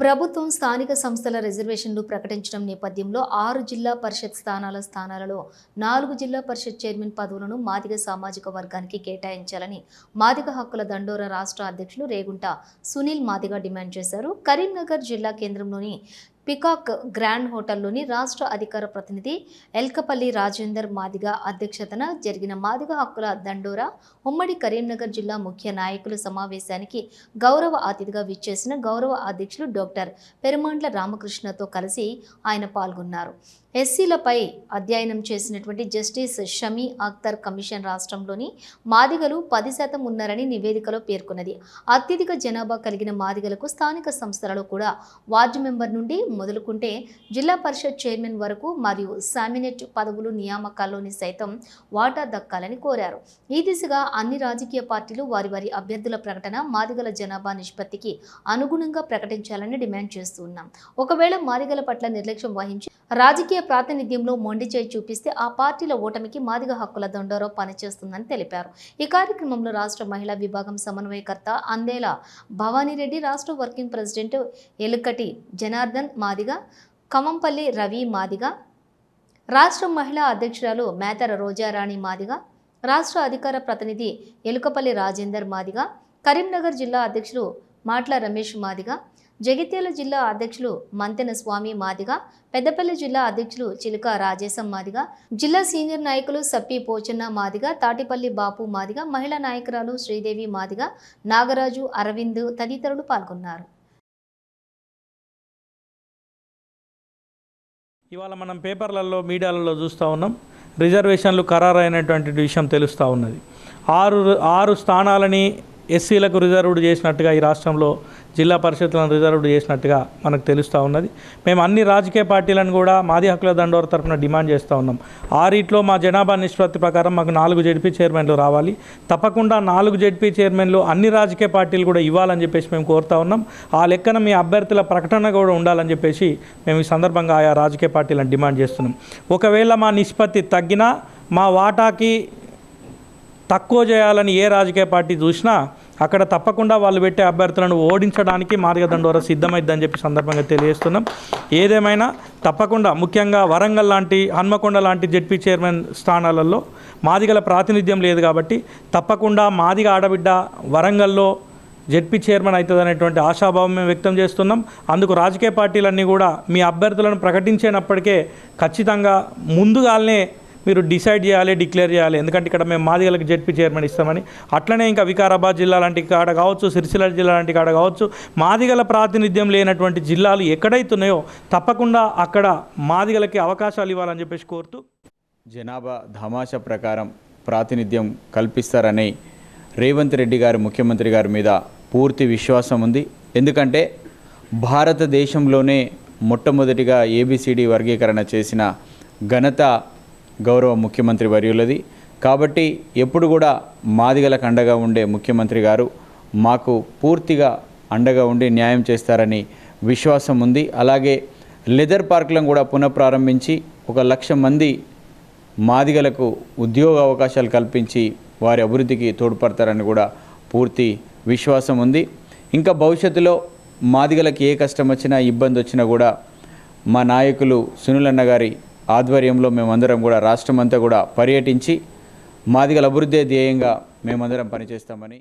ప్రభుత్వం స్థానిక సంస్థల రిజర్వేషన్లు ప్రకటించడం నేపథ్యంలో ఆరు జిల్లా పరిషత్ స్థానాల స్థానాలలో నాలుగు జిల్లా పరిషత్ చైర్మన్ పదవులను మాదిగ సామాజిక వర్గానికి కేటాయించాలని మాదిగ హక్కుల దండోర రాష్ట్ర అధ్యక్షులు రేగుంట సునీల్ మాదిగ డిమాండ్ చేశారు. కరీంనగర్ జిల్లా కేంద్రంలోని పికాక్ గ్రాండ్ హోటల్లోని రాష్ట్ర అధికార ప్రతినిధి ఎల్కపల్లి రాజేందర్ మాదిగ అధ్యక్షతన జరిగిన మాదిగ హక్కుల దండోరా ఉమ్మడి కరీంనగర్ జిల్లా ముఖ్య నాయకుల సమావేశానికి గౌరవ అతిథిగా విచ్చేసిన గౌరవ అధ్యక్షులు డాక్టర్ పెరుమాండ్ల రామకృష్ణతో కలిసి ఆయన పాల్గొన్నారు. ఎస్సీలపై అధ్యయనం చేసినటువంటి జస్టిస్ షమీ అఖ్తర్ కమిషన్ రాష్ట్రంలోని మాదిగలు పది శాతం ఉన్నారని నివేదికలో పేర్కొన్నది. అత్యధిక జనాభా కలిగిన మాదిగలకు స్థానిక సంస్థలలో కూడా వార్డు మెంబర్ నుండి మొదలుకుంటే జిల్లా పరిషత్ చైర్మన్ వరకు మరియు సామినెట్ పదవులు నియామకాల్లోని సైతం వాటా దక్కాలని కోరారు. ఈ దిశగా అన్ని రాజకీయ పార్టీలు వారి వారి అభ్యర్థుల ప్రకటన మాదిగల జనాభా నిష్పత్తికి అనుగుణంగా ప్రకటించాలని డిమాండ్ చేస్తున్నాం ఒకవేళ మాదిగల పట్ల నిర్లక్ష్యం వహించి రాజకీయ ప్రాతినిధ్యంలో మొండి చేయి చూపిస్తే ఆ పార్టీల ఓటమికి మాదిగ హక్కుల దొండరో పనిచేస్తుందని తెలిపారు. ఈ కార్యక్రమంలో రాష్ట్ర మహిళా విభాగం సమన్వయకర్త అందేల భవానీరెడ్డి రాష్ట్ర వర్కింగ్ ప్రెసిడెంట్ ఎలుకటి జనార్దన్ మాదిగ కమంపల్లి రవి మాదిగ రాష్ట్ర మహిళా అధ్యక్షురాలు మేతర రోజారాణి మాదిగ రాష్ట్ర అధికార ప్రతినిధి ఎలుకపల్లి రాజేందర్ మాదిగ కరీంనగర్ జిల్లా అధ్యక్షులు మాట్ల రమేష్ మాదిగ జగిత్యాల జిల్లా అధ్యక్షులు మంతెన స్వామి మాదిగ పెద్దపల్లి జిల్లా అధ్యక్షులు చిలుక రాజేశం మాదిగ జిల్లా సీనియర్ నాయకులు సప్పి పోచన్న మాదిగ తాటిపల్లి బాపు మాదిగ మహిళా నాయకురాలు శ్రీదేవి మాదిగ నాగరాజు అరవింద్ తదితరులు పాల్గొన్నారు. ఇవాళ మనం పేపర్లలో మీడియాలలో చూస్తూ ఉన్నాం. రిజర్వేషన్లు ఖరారైనటువంటి విషయం తెలుస్తూ ఉన్నది. ఆరు ఆరు స్థానాలని ఎస్సీలకు రిజర్వ్డ్ చేసినట్టుగా ఈ రాష్ట్రంలో జిల్లా పరిషత్లను రిజర్వ్డ్ చేసినట్టుగా మనకు తెలుస్తూ ఉన్నది. మేము అన్ని రాజకీయ పార్టీలను కూడా మాది హక్కుల దండోర తరఫున డిమాండ్ చేస్తూ ఉన్నాం. ఆరిట్లో మా జనాభా నిష్పత్తి ప్రకారం మాకు నాలుగు జడ్పీ చైర్మన్లు రావాలి. తప్పకుండా నాలుగు జడ్పీ చైర్మన్లు అన్ని రాజకీయ పార్టీలు కూడా ఇవ్వాలని చెప్పేసి మేము కోరుతా ఉన్నాం. ఆ లెక్కన మీ అభ్యర్థుల ప్రకటన కూడా ఉండాలని చెప్పేసి మేము ఈ సందర్భంగా ఆయా రాజకీయ పార్టీలను డిమాండ్ చేస్తున్నాం. ఒకవేళ మా నిష్పత్తి తగ్గినా మా వాటాకి తక్కువ చేయాలని ఏ రాజకీయ పార్టీ చూసినా అక్కడ తప్పకుండా వాళ్ళు పెట్టే అభ్యర్థులను ఓడించడానికి మార్గదండోర సిద్ధమైద్దని చెప్పి సందర్భంగా తెలియజేస్తున్నాం. ఏదేమైనా తప్పకుండా ముఖ్యంగా వరంగల్ లాంటి హన్మకొండ లాంటి జడ్పీ చైర్మన్ స్థానాలలో మాదిగల ప్రాతినిధ్యం లేదు కాబట్టి తప్పకుండా మాదిగ ఆడబిడ్డ వరంగల్లో జడ్పీ చైర్మన్ అవుతుంది అనేటువంటి ఆశాభావం మేము వ్యక్తం చేస్తున్నాం. అందుకు రాజకీయ పార్టీలన్నీ కూడా మీ అభ్యర్థులను ప్రకటించేటప్పటికే ఖచ్చితంగా ముందుగానే మీరు డిసైడ్ చేయాలి డిక్లేర్ చేయాలి. ఎందుకంటే ఇక్కడ మేము మాదిగలకు జడ్పీ చైర్మన్ ఇస్తామని. అట్లనే ఇంకా వికారాబాద్ జిల్లా లాంటి కాడ కావచ్చు సిరిసిల్ల జిల్లా లాంటి కాడ కావచ్చు మాదిగల ప్రాతినిధ్యం లేనటువంటి జిల్లాలు ఎక్కడైతున్నాయో తప్పకుండా అక్కడ మాదిగలకి అవకాశాలు ఇవ్వాలని చెప్పేసి కోరుతూ జనాభా ధమాషా ప్రకారం ప్రాతినిధ్యం కల్పిస్తారని రేవంత్ రెడ్డి గారు ముఖ్యమంత్రి గారి మీద పూర్తి విశ్వాసం ఉంది. ఎందుకంటే భారతదేశంలోనే మొట్టమొదటిగా ఏబిసిడి వర్గీకరణ చేసిన ఘనత గౌరవ ముఖ్యమంత్రి వర్యులది. కాబట్టి ఎప్పుడు కూడా మాదిగలకు అండగా ఉండే ముఖ్యమంత్రి గారు మాకు పూర్తిగా అండగా ఉండి న్యాయం చేస్తారని విశ్వాసం ఉంది. అలాగే లెదర్ పార్కులను కూడా పునఃప్రారంభించి ఒక లక్ష మంది మాదిగలకు ఉద్యోగ అవకాశాలు కల్పించి వారి అభివృద్ధికి తోడ్పడతారని కూడా పూర్తి విశ్వాసం ఉంది. ఇంకా భవిష్యత్తులో మాదిగలకు ఏ కష్టం వచ్చినా ఇబ్బంది వచ్చినా కూడా మా నాయకులు సునులన్న గారి ఆధ్వర్యంలో మేమందరం కూడా రాష్ట్రమంతా కూడా పర్యటించి మాదిగల అభివృద్ధి ధ్యేయంగా మేమందరం పనిచేస్తామని